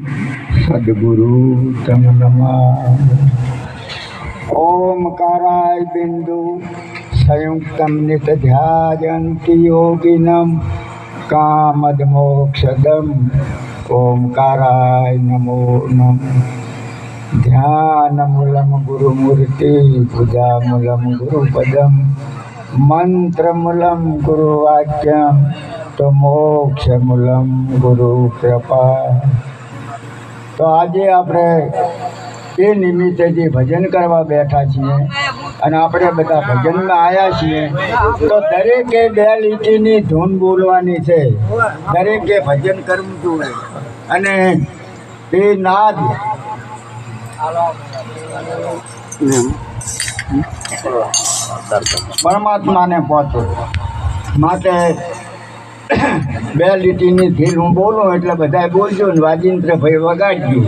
સદગુરુ તમ નમઃ ઓમકારાય બિંદુ સંયુક્તમ નિતધ્યાયંતિ યોગિનમ કામદમોક્ષદમ ઓમકારાય નમો નમ ધ્યાનમૂલમ ગુરુમૂર્તિ પૂજામૂલમ ગુરુપદમ મંત્રમૂલમ ગુરુવાક્યમ તો મોક્ષમૂલમ ગુરુ કૃપા તો આજે આપણે એ નિમિત્તે જે ભજન કરવા બેઠા છીએ. અને આપણે બધા ભજનમાં આવ્યા છીએ. તો દરેકે બે લીટીની ધૂન બોલવાની છે. દરેકે ભજન કરવું જોઈએ. અને એ નાદ પરમાત્માને પહોંચે. માટે બે લીટીની ધીર હું બોલું એટલે બધા બોલજો ને વાજિંદ્રભાઈ વગાડજો.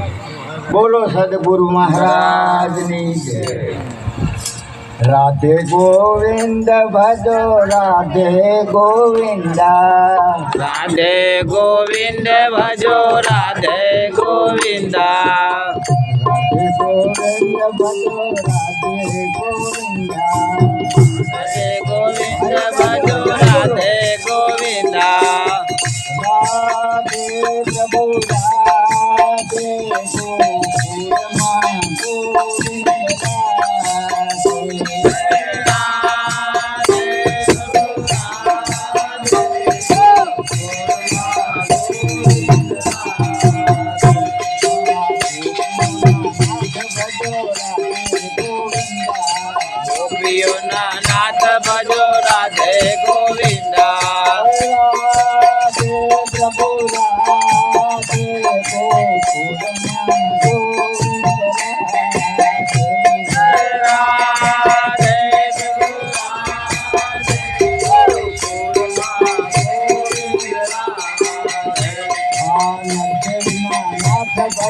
બોલો સદગુરુ મહારાજની રાધે ગોવિંદ ભજો રાધે ગોવિંદ. રાધે ગોવિંદ ભજો રાધે ગોવિંદા. રાધે ગોવિંદ ભજો રાધે ગોવિંદા. રાધે ગોકુળમાં ગોવિંદ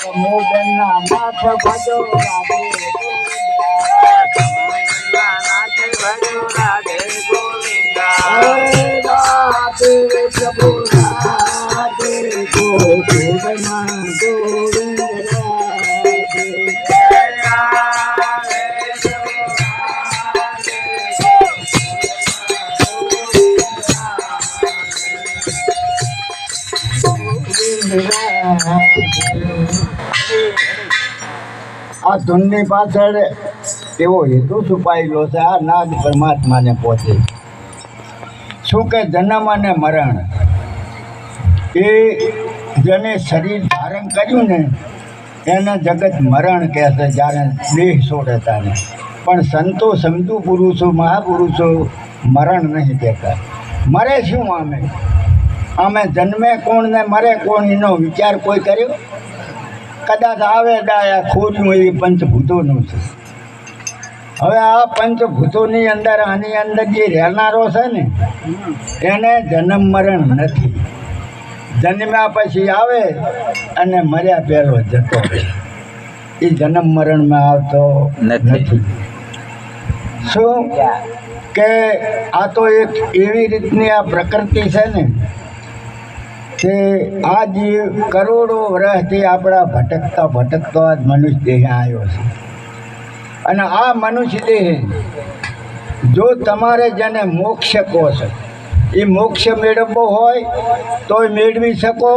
સમૂહબેનના નાથ ભજો રાધે ગોવિંદા. પ્રભુ રાધે ગોવિંદ આ ધૂનની પાછળ એવો હેતુ છુપાયેલો છે, આ નાગ પરમાત્માને પહોંચે. શું કે જન્મ અને મરણ? એ જેને શરીર ધારણ કર્યું ને, એને જગત મરણ કહે છે, જ્યારે દેહ છોડે તારે પણ સંતો સમજુ પુરુષો, મહાપુરુષો મરણ નહીં કહેતા. મરે શું અમે અમે જન્મે કોણ ને મરે કોણ એનો વિચાર કોઈ કર્યો? કદાચ આવે ડાયા ખોર્યું એ પંચભૂતોનું છે. હવે આ પંચભૂતોની અંદર આની અંદર જે રહેનારો છે ને એને જન્મ મરણ નથી. જન્મ્યા પછી આવે અને મર્યા પહેલો જતો એ જન્મ મરણમાં આવતો. નથી. શું? કે આ તો એક એવી રીતની આ પ્રકૃતિ છે ને કે આ જીવ કરોડો વર્ષથી આપણા ભટકતા ભટકતો આ મનુષ્ય દેહ આવ્યો છે. અને આ મનુષ્ય દેહ જો તમારે જેને મોક્ષ કહો છો, એ મોક્ષ મેળવવો હોય તોય મેળવી શકો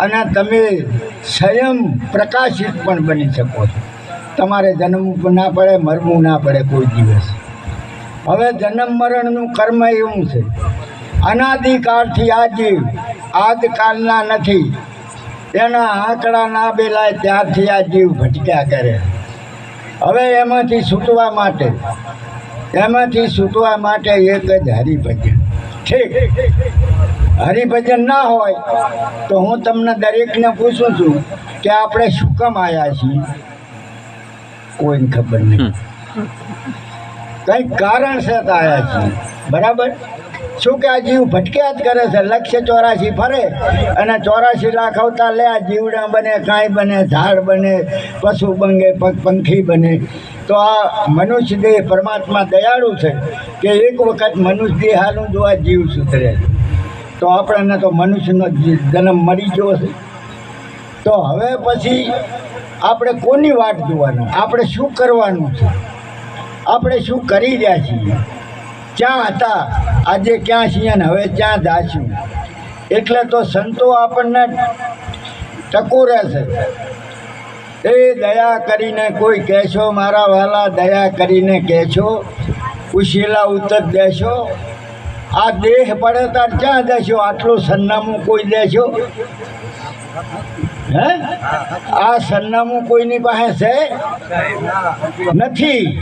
અને તમે સ્વયં પ્રકાશિત પણ બની શકો છો. તમારે જન્મવું ના પડે, મરવું ના પડે કોઈ દિવસ. હવે જન્મ મરણનું કર્મ એવું છે અનાદિકાળથી આ જીવ આજકાલના નથી. એના આંકડા ના બેલાય ત્યારથી આ જીવ ભટક્યા કરે. હવે એમાંથી છૂટવા માટે એમાંથી છૂટવા માટે એક જ હરિભજન. ઠીક. હરિભજન ના હોય તો હું તમને દરેકને પૂછું છું કે આપણે શું કામ આવ્યા છીએ? કોઈને ખબર નહીં. કંઈક કારણસર આવ્યા છીએ. બરાબર? શું કે આ જીવ ભટક્યા જ કરે છે? લક્ષ્ય ચોરાશી ફરે અને ચોરાશી લાખ અવતાર લે, આ જીવડા બને કાંઈ બને, ઝાડ બને, પશુ બંગે પંખી બને. તો આ મનુષ્ય દેહ પરમાત્મા દયાળુ છે કે એક વખત મનુષ્ય દેહ હાલું જો આ જીવ સુધરે. તો આપણને તો મનુષ્યનો જન્મ મળી ગયો છે. તો હવે પછી આપણે કોની વાટ જોવાનું? આપણે શું કરવાનું છે? આપણે શું કરી રહ્યા છીએ? ક્યાં હતા? આજે ક્યાં છીએ ને હવે ક્યાં જાશું? એટલે તો સંતો આપણને ટકો રહેશે એ દયા કરીને કોઈ કહેશો, મારા વાલા દયા કરીને કહેશો ઉશીલા ઉત્તર દેશો. આ દેહ પડે તાર ક્યાં દેશો? આટલું સરનામું કોઈ દેશો? હે? આ સરનામું કોઈની પાસે છે? નથી.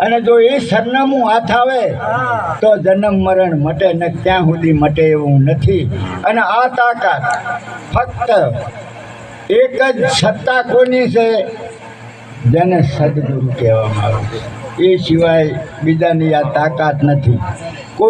અને જો એ સરનામું હાથ આવે, તો જન્મ મરણ મટે ને ત્યાં સુધી મટે એવું નથી. અને આ તાકાત ફક્ત એક જ સત્તા કોની છે? જેને સદગુરુ કહેવામાં આવે છે. એ સિવાય બીજાની આ તાકાત નથી. કોઈ